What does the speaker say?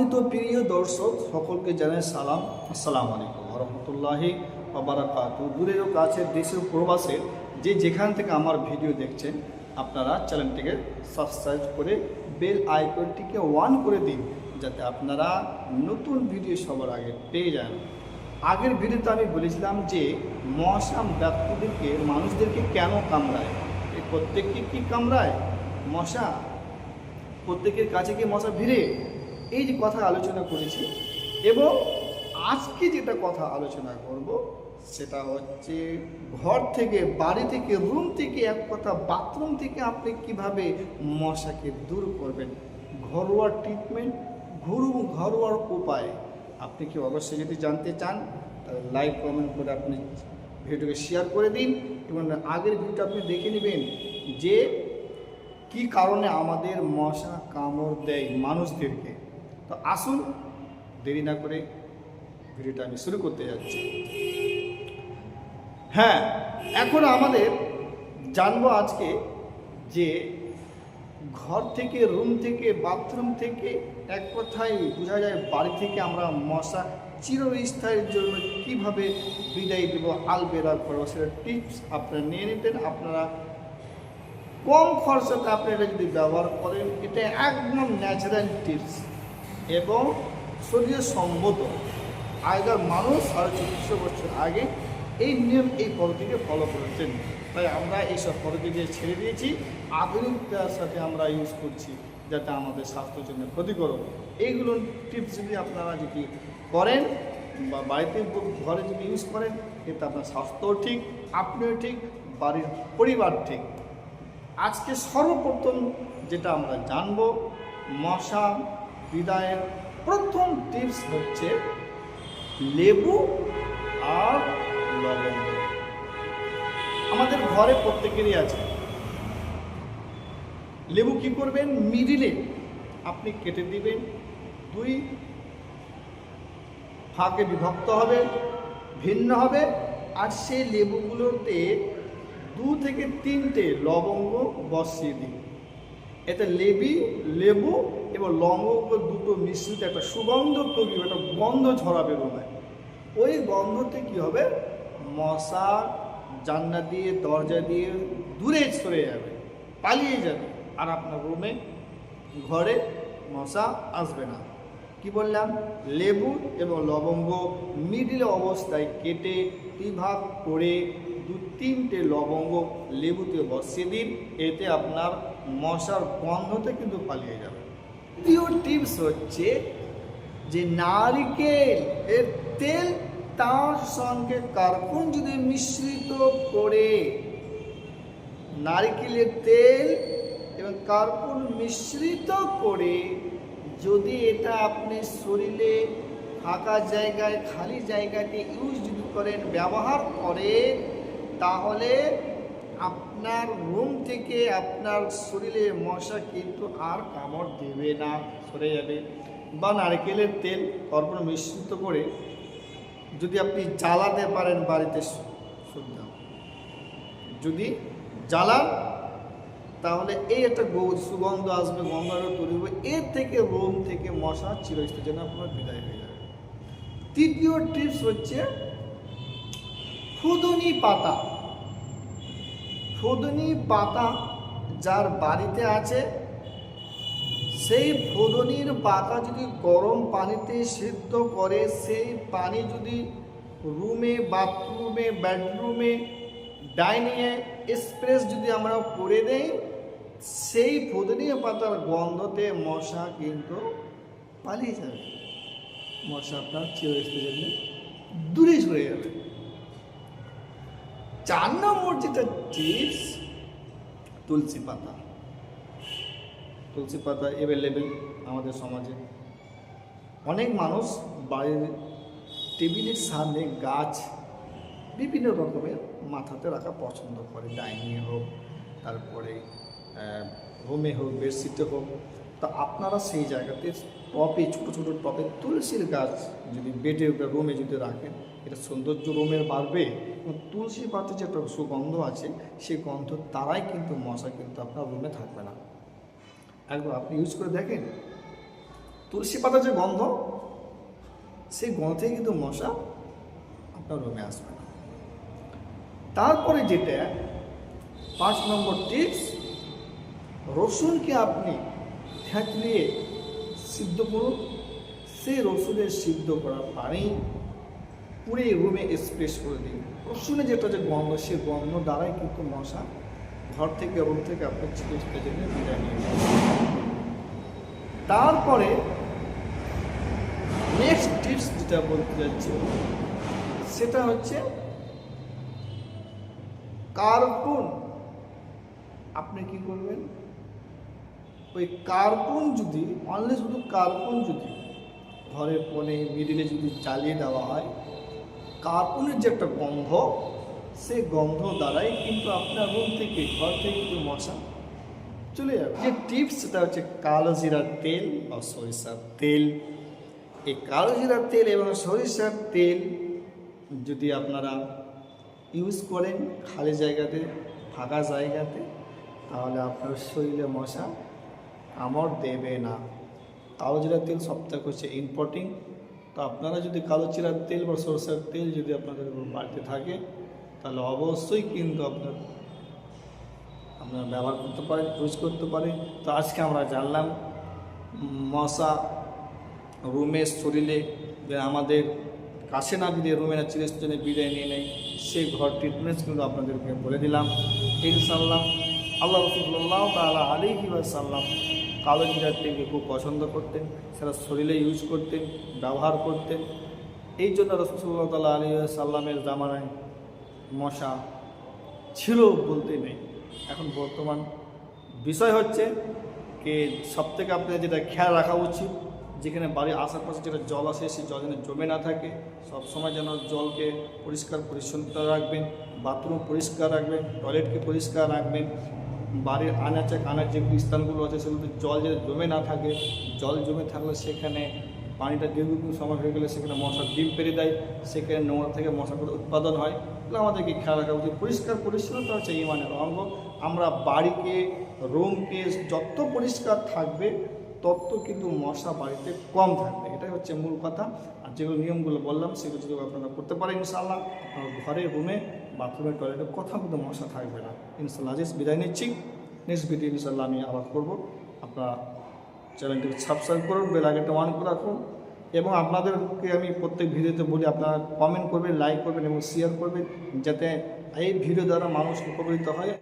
সম্মানিত প্রিয় দর্শক, সকলকে জানাই সালাম। আসসালামু আলাইকুম রহমতুল্লাহি বারাকাত দূরের ও কাছের দেশের প্রবাসের যে যেখান থেকে আমার ভিডিও দেখছেন, আপনারা চ্যানেলটিকে সাবস্ক্রাইব করে বেল আইকনটিকে ওয়ান করে দিন, যাতে আপনারা নতুন ভিডিও সবার আগে পেয়ে যান। আগের ভিডিওতে আমি বলেছিলাম যে মশা ব্যক্তিদেরকে, মানুষদেরকে কেন কামড়ায়? প্রত্যেককে কি কামড়ায়? মশা? প্রত্যেকের কাছে কি মশা ভিড়ে? এই যে কথা আলোচনা করেছি, এবং আজকে যেটা কথা আলোচনা করব, সেটা হচ্ছে ঘর থেকে, বাড়ি থেকে রুম থেকে এক কথা বাথরুম থেকে আপনি কীভাবে মশাকে দূর করবেন? ঘরোয়া ট্রিটমেন্ট ঘরু ঘরোয়ার উপায়। আপনি কি অবশ্যই যদি জানতে চান, তাহলে লাইক কমেন্ট করে আপনি ভিডিওকে শেয়ার করে দিন, এবং আগের ভিডিওটা আপনি দেখে নেবেন যে কি কারণে আমাদের মশা কামড় দেয় মানুষদেরকে। তো আসুন, দেরি না করে ভিডিওটা আমি শুরু করতে যাচ্ছি। হ্যাঁ এখন আমাদের জানব আজকে যে ঘর থেকে রুম থেকে বাথরুম থেকে এক কথায় বোঝা যায় বাড়ি থেকে আমরা মশা চিরস্থায়ীর জন্য কীভাবে বিদায় দেব আলবেরা করব সেটা টিপস আপনারা নিয়ে নিতেন। আপনারা কম খরচাতে আপনি এটা যদি ব্যবহার করেন, এটা একদম ন্যাচারাল টিপস এবং শরীরের সম্মত আগেকার মানুষ সাড়ে চব্বিশশো বছর আগে। এই নিয়ম এই পদ্ধতিকে ফলো করেছেন। তাই আমরা এইসব পদ্ধতিকে ছেড়ে দিয়েছি। আধুনিকতার সাথে আমরা ইউজ করছি যাতে আমাদের স্বাস্থ্যের জন্য ক্ষতিকর এইগুলো টিপস যদি আপনারা যদি করেন বা বাড়িতে ঘরে যদি ইউজ করেন, এতে আপনার স্বাস্থ্যও ঠিক, আপনিও ঠিক, বাড়ির পরিবার ঠিক। আজকে সর্বপ্রথম যেটা আমরা জানব, মশা বিদায়ের প্রথম টিপস হচ্ছে লেবু আর লবঙ্গ আমাদের ঘরে প্রত্যেকেরই আছে। লেবু কি করবেন? মিডিলে আপনি কেটে দিবেন। দুই ফাঁকে বিভক্ত হবে, ভিন্ন হবে। আর সেই লেবুগুলোতে দু থেকে তিনটে লবঙ্গ বসিয়ে দিন। এতে লেবি লেবু এবং লবঙ্গ দুটো মিশ্রিত একটা সুগন্ধ হবে, একটা গন্ধ ছড়াবে রুমে ওই গন্ধতে কি হবে? মশা জান্না দিয়ে দরজা দিয়ে দূরে সরে যাবে পালিয়ে যাবে। আর আপনার রুমে ঘরে মশা আসবে না। কি বললাম? লেবু এবং লবঙ্গ মিডিল অবস্থায় কেটে বিভাগ করে দু তিনটে লবঙ্গ লেবুতে বসিয়ে দিন। এতে আপনার মশার গন্ধতে কিন্তু পালিয়ে যাবে। দ্বিতীয় টিপস হচ্ছে যে নারিকেল এর তেল তার সঙ্গে কার্বন যদি মিশ্রিত করে, নারকেলের তেল এবং কার্বন মিশ্রিত করে যদি এটা আপনি শরীরে ফাঁকা জায়গায়, খালি জায়গাতে ইউজ যদি করেন, ব্যবহার করেন, তাহলে আপনার রুম থেকে আপনার শরীরে মশা কিন্তু আর কামড় দেবে না, সরে যাবে। বা নারকেলের তেল কার্বন মিশ্রিত করে যদি আপনি জ্বালাতে পারেন বাড়িতে, শুদ্ধ। যদি জ্বালান, তাহলে এই একটা সুগন্ধ আসবে আরও তৈরি হবে। এর থেকে রোম থেকে মশা চিরস্থায়ী যেন আপনার বিদায় হয়ে যাবে তৃতীয় টিপস হচ্ছে ফুদনি পাতা। ফুদনি পাতা যার বাড়িতে আছে, সেই ফুদনির পাতা যদি গরম পানিতে সিদ্ধ করে, সেই পানি যদি রুমে, বাথরুমে, বেডরুমে, ডাইনিংয়ে স্প্রেস যদি আমরা করে দেই, সেই ফুদনিয়া পাতার গন্ধতে মশা কিন্তু পালিয়ে যাবে। মশা আপনার চিরস্থায়ী দূরে সরে যাবে। চার নম্বর যেটা টিপস তুলসী পাতা। তুলসী পাতা অ্যাভেলেবেল আমাদের সমাজে। অনেক মানুষ বাড়ির টেবিলের সামনে গাছ বিভিন্ন রকমের মাথাতে রাখা পছন্দ করে। ডাইনিংয়ে হোক, তারপরে রুমে হোক বেডশিটে হোক। তা আপনারা সেই জায়গাতে টপে, ছোটো ছোটো টপে তুলসীর গাছ যদি বেডে রুমে যদি রাখেন, এটা সৌন্দর্য রুমের বাড়বে। তুলসী পাতা যে একটা সুগন্ধ আছে, সেই গন্ধ তারাই কিন্তু মশা কিন্তু আপনার রুমে থাকবে না। একবার আপনি ইউজ করে দেখেন। তুলসী পাতার যে গন্ধ, সেই গন্ধ কিন্তু মশা আপনার রুমে আসবে না। তারপরে যেটা, পাঁচ নম্বর টিপস রসুনকে আপনি থেতলিয়ে সিদ্ধ করুন। সেই রসুনের সিদ্ধ করা পানি পুরে রুমে স্প্রেস করে দিন রসুনের যেটা যে গন্ধ, সে গন্ধ দ্বারাই কিন্তু মশা ঘর থেকে রুম থেকে আপনার চিকিৎসা জন্য বিদায় নিয়ে তারপরে নেক্সট টিপস যেটা বলতে যাচ্ছি, সেটা হচ্ছে কার্টুন আপনি কি করবেন? ওই কার্টুন যদি অনলি শুধু কার্টুন যদি, ঘরের কোণে মিডিলে যদি চালিয়ে দেওয়া হয় কার্টুনের যে একটা গন্ধ সে গন্ধ দ্বারাই কিন্তু আপনার রুম থেকে, ঘর থেকে কিন্তু মশা চলে যাবে। যে টিপস সেটা হচ্ছে কালো জিরার তেল বা সরিষার তেল। এই কালো জিরার তেল এবং সরিষার তেল যদি আপনারা ইউজ করেন খালি জায়গাতে, ফাঁকা জায়গাতে, তাহলে আপনার শরীরে মশা কামড় দেবে না। কালো জিরার তেল সবথেকে হচ্ছে ইম্পর্টিং তো আপনারা যদি কালো চিরার তেল বা সরষের তেল যদি আপনাদের বাড়িতে থাকে, তাহলে অবশ্যই কিন্তু আপনার, আপনারা ব্যবহার করতে পারেন, ইউজ করতে পারেন। তো আজকে আমরা জানলাম, মশা রুমের শরীরে আমাদের কাছে না বিদে রুমে না চিরস্থানে বিদায় নিয়ে নেয়, সেই ঘর ট্রিটমেন্টস কিন্তু আপনাদেরকে বলে দিলাম। ইনশাল্লাহ আল্লাহ রসুল্লাহ তালা আলিহি সাল্লাম কালো জিরার তেলকে খুব পছন্দ করতেন, সেটা শরীরে ইউজ করতেন, ব্যবহার করতেন। এই জন্য রসুল্লাহ তাল্লাহ আলী সাল্লামের জামানায় মশা ছিল বলতে নেই। এখন বর্তমান বিষয় হচ্ছে কে সব থেকে আপনাদের যেটা খেয়াল রাখা উচিত, যেখানে বাড়ির আশেপাশে যেটা জল আসে, সেই জল যেন জমে না থাকে। সবসময় যেন জলকে পরিষ্কার পরিচ্ছন্নতা রাখবেন, বাথরুম পরিষ্কার রাখবেন, টয়লেটকে পরিষ্কার রাখবেন বাড়ির আনাচে কানার যে স্থানগুলো আছে, সেগুলোতে জল যেন জমে না থাকে, জল জমে থাকলে সেখানে পানিটা দীর্ঘদিন সময় হয়ে গেলে সেখানে মশার ডিম পেরে দেয়, সেখানে নোংরা থেকে মশাগুলো উৎপাদন হয়। তাহলে আমাদেরকে খেয়াল রাখা উচিত। পরিষ্কার পরিচ্ছন্নতা হচ্ছে ইমানের অঙ্গ। আমরা বাড়িকে, রুমকে যত পরিষ্কার থাকবে, তত কিন্তু মশা বাড়িতে কম থাকবে। এটাই হচ্ছে মূল কথা। আর যেগুলো নিয়মগুলো বললাম, সেগুলো যদি আপনারা করতে পারেন ইনশাআল্লাহ, আপনার ঘরে, রুমে বাথরুমে টয়লেটে কোথাও কিন্তু মশা থাকবে না। ইনশাল্লাহ আজিজ বিদায় নিচ্ছি। নেক্সট ভিডিও ইনশাল্লাহ আমি আবার করব। আপনারা চ্যানেলটিকে সাবস্ক্রাইব করুন বেল আইকনটা অন করে রাখুন। এবং আপনাদেরকে আমি প্রত্যেক ভিডিওতে বলি, আপনারা কমেন্ট করবেন লাইক করবেন এবং শেয়ার করবেন, যাতে এই ভিডিও দ্বারা মানুষ উপকৃত হয়।